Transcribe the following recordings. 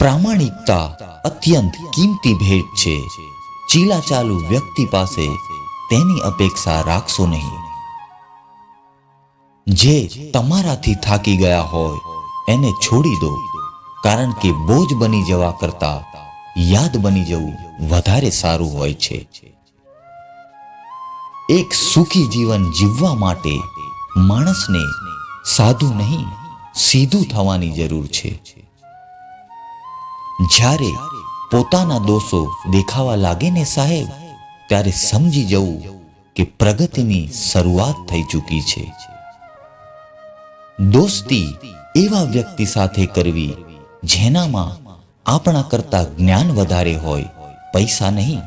પ્રામાણિકતા અત્યંત કિંમતી ભેટ છે. ચીલાચાલુ વ્યક્તિ પાસે તેની અપેક્ષા રાખશો નહીં. જે તમારાથી થાકી ગયા હોય, એને છોડી દો. કારણ કે બોજ બની જવા કરતા યાદ બની જવું વધારે સારું હોય છે. એક સુખી જીવન જીવવા માટે માણસને સાધુ નહીં, સીધું થવાની જરૂર છે. જ્યારે પોતાના દોષો દેખાવા લાગે ને સાહેબ, ત્યારે સમજી જવું કે પ્રગતિની શરૂઆત થઈ ચૂકી છે. દોસ્તી એવા વ્યક્તિ સાથે કરવી જેનામાં આપણા કરતા જ્ઞાન વધારે હોય, પૈસા નહીં.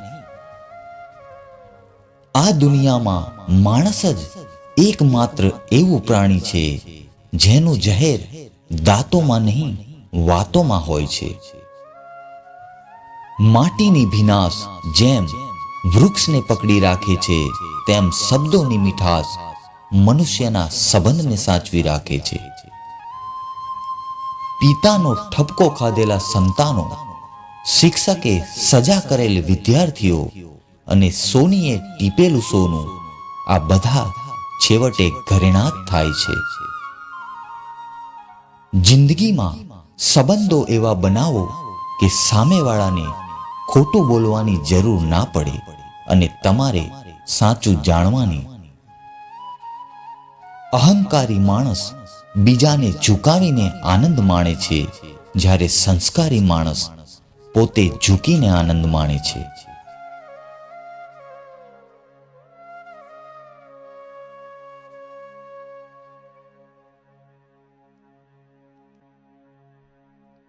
આ દુનિયામાં માણસ જ એકમાત્ર એવું પ્રાણી છે જેનું જહેર દાંતોમાં નહીં, વાતોમાં હોય છે. માટીની ભીનાશ જેમ વૃક્ષને પકડી રાખે છે, તેમ શબ્દોની મીઠાશ મનુષ્યના સંબંધને સાચવી રાખે છે. પિતાનો ઠપકો ખાધેલા સંતાનો, શિક્ષકે સજા કરેલ વિદ્યાર્થીઓ અને સોનીએ ટીપેલું સોનું, આ બધા છેવટે ઘરેણા થાય છે. જિંદગીમાં સંબંધો એવા બનાવો કે સામેવાળાને ખોટું બોલવાની જરૂર ના પડે અને તમારે સાચું જાણવાની. અહંકારી માણસ બીજાને ઝુકાવીને આનંદ માણે છે, જ્યારે સંસ્કારી માણસ પોતે ઝૂકીને આનંદ માણે છે.